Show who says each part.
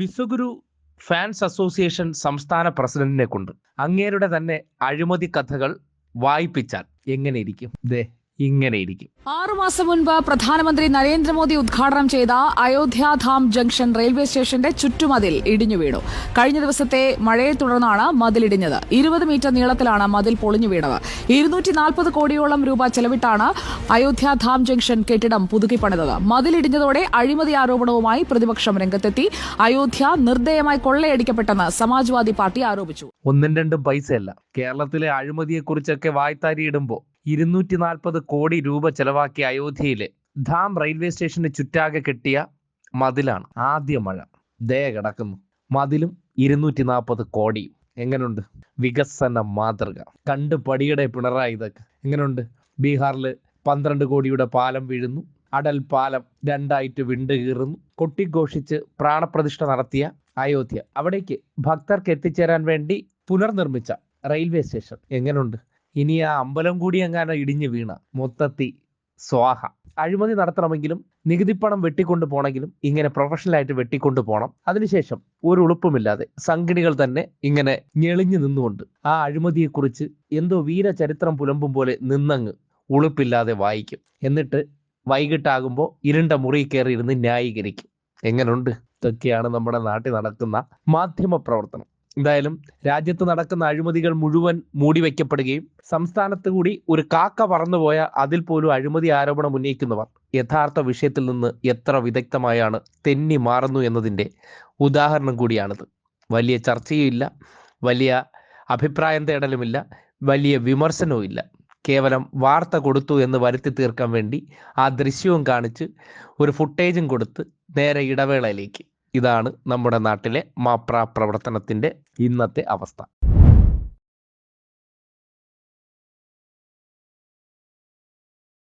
Speaker 1: വിശ്വഗുരു fans association സംസ്ഥാന പ്രസിഡന്റിനെ കൊണ്ട് അങ്ങേരുടെ തന്നെ അഴിമതി കഥകൾ വായിപ്പിച്ചാൽ എങ്ങനെയിരിക്കും ദേ ഇങ്ങനെയിരിക്കും
Speaker 2: ആറുമാസം മുൻപ് പ്രധാനമന്ത്രി നരേന്ദ്രമോദി ഉദ്ഘാടനം ചെയ്ത അയോധ്യാധാം ജംഗ്ഷൻ റെയിൽവേ സ്റ്റേഷന്റെ ചുറ്റുമതിൽ ഇടിഞ്ഞു വീണു കഴിഞ്ഞ ദിവസത്തെ മഴയെ തുടർന്നാണ് മതിലിടിഞ്ഞത് ഇരുപത് മീറ്റർ നീളത്തിലാണ് മതിൽ പൊളിഞ്ഞു വീണത് ഇരുന്നൂറ്റി നാൽപ്പത് കോടിയോളം രൂപ ചെലവിട്ടാണ് അയോധ്യാധാം ജംഗ്ഷൻ കെട്ടിടം പുതുക്കിപ്പണിതത് മതിലിടിഞ്ഞതോടെ അഴിമതി ആരോപണവുമായി പ്രതിപക്ഷം രംഗത്തെത്തി അയോധ്യ നിർദ്ദയമായി കൊള്ളയടിക്കപ്പെട്ടെന്ന് സമാജ്വാദി പാർട്ടി ആരോപിച്ചു
Speaker 1: ഒന്നും രണ്ടും പൈസയല്ല കേരളത്തിലെ അഴിമതിയെക്കുറിച്ചൊക്കെ വായ്ത്താരിയിടുമ്പോൾ ഇരുന്നൂറ്റി നാൽപ്പത് കോടി രൂപ ചെലവാക്കിയ അയോധ്യയിലെ ധാം റെയിൽവേ സ്റ്റേഷന് ചുറ്റാകെ കെട്ടിയ മതിലാണ് ആദ്യ മഴ ദയ കിടക്കുന്നു മതിലും ഇരുന്നൂറ്റി നാൽപ്പത് കോടിയും എങ്ങനെയുണ്ട് വികസന മാതൃക കണ്ട് പടിയുടെ പിണറായി ഇതൊക്കെ എങ്ങനെയുണ്ട് ബീഹാറിൽ പന്ത്രണ്ട് കോടിയുടെ പാലം വീഴുന്നു അടൽ പാലം രണ്ടായിട്ട് വിണ്ടു കീറുന്നു കൊട്ടിഘോഷിച്ച് പ്രാണപ്രതിഷ്ഠ നടത്തിയ അയോധ്യ അവിടേക്ക് ഭക്തർക്ക് എത്തിച്ചേരാൻ വേണ്ടി പുനർനിർമ്മിച്ച റെയിൽവേ സ്റ്റേഷൻ എങ്ങനെയുണ്ട് ഇനി ആ അമ്പലം കൂടി എങ്ങാനും ഇടിഞ്ഞു വീണ മൊത്തത്തി സ്വാഹ അഴിമതി നടത്തണമെങ്കിലും നികുതിപ്പണം വെട്ടിക്കൊണ്ടു പോണെങ്കിലും ഇങ്ങനെ പ്രൊഫഷണലായിട്ട് വെട്ടിക്കൊണ്ടു പോകണം അതിനുശേഷം ഒരു ഉളുപ്പുമില്ലാതെ സംഘടികൾ തന്നെ ഇങ്ങനെ ഞെളിഞ്ഞു നിന്നുകൊണ്ട് ആ അഴിമതിയെക്കുറിച്ച് എന്തോ വീരചരിത്രം പുലമ്പും പോലെ നിന്നങ്ങ് ഉളുപ്പില്ലാതെ വായിക്കും എന്നിട്ട് വൈകിട്ടാകുമ്പോൾ ഇരുണ്ട മുറി കയറി ഇരുന്ന് ന്യായീകരിക്കും എങ്ങനെയുണ്ട് ഇതൊക്കെയാണ് നമ്മുടെ നാട്ടിൽ നടക്കുന്ന മാധ്യമ പ്രവർത്തനം എന്തായാലും രാജ്യത്ത് നടക്കുന്ന അഴിമതികൾ മുഴുവൻ മൂടി വയ്ക്കപ്പെടുകയും സംസ്ഥാനത്ത് കൂടി ഒരു കാക്ക പറന്നുപോയ അതിൽ പോലും അഴിമതി ആരോപണം ഉന്നയിക്കുന്നവർ യഥാർത്ഥ വിഷയത്തിൽ നിന്ന് എത്ര വിദഗ്ധമായാണ് തെന്നി മാറുന്നു എന്നതിൻ്റെ ഉദാഹരണം കൂടിയാണിത് വലിയ ചർച്ചയുമില്ല വലിയ അഭിപ്രായം തേടലുമില്ല വലിയ വിമർശനവും ഇല്ല കേവലം വാർത്ത കൊടുത്തു എന്ന് വരുത്തി തീർക്കാൻ വേണ്ടി ആ ദൃശ്യവും കാണിച്ച് ഒരു ഫുട്ടേജും കൊടുത്ത് നേരെ ഇടവേളയിലേക്ക് ഇതാണ് നമ്മുടെ നാട്ടിലെ മാപ്ര പ്രവർത്തനത്തിൻ്റെ ഇന്നത്തെ അവസ്ഥ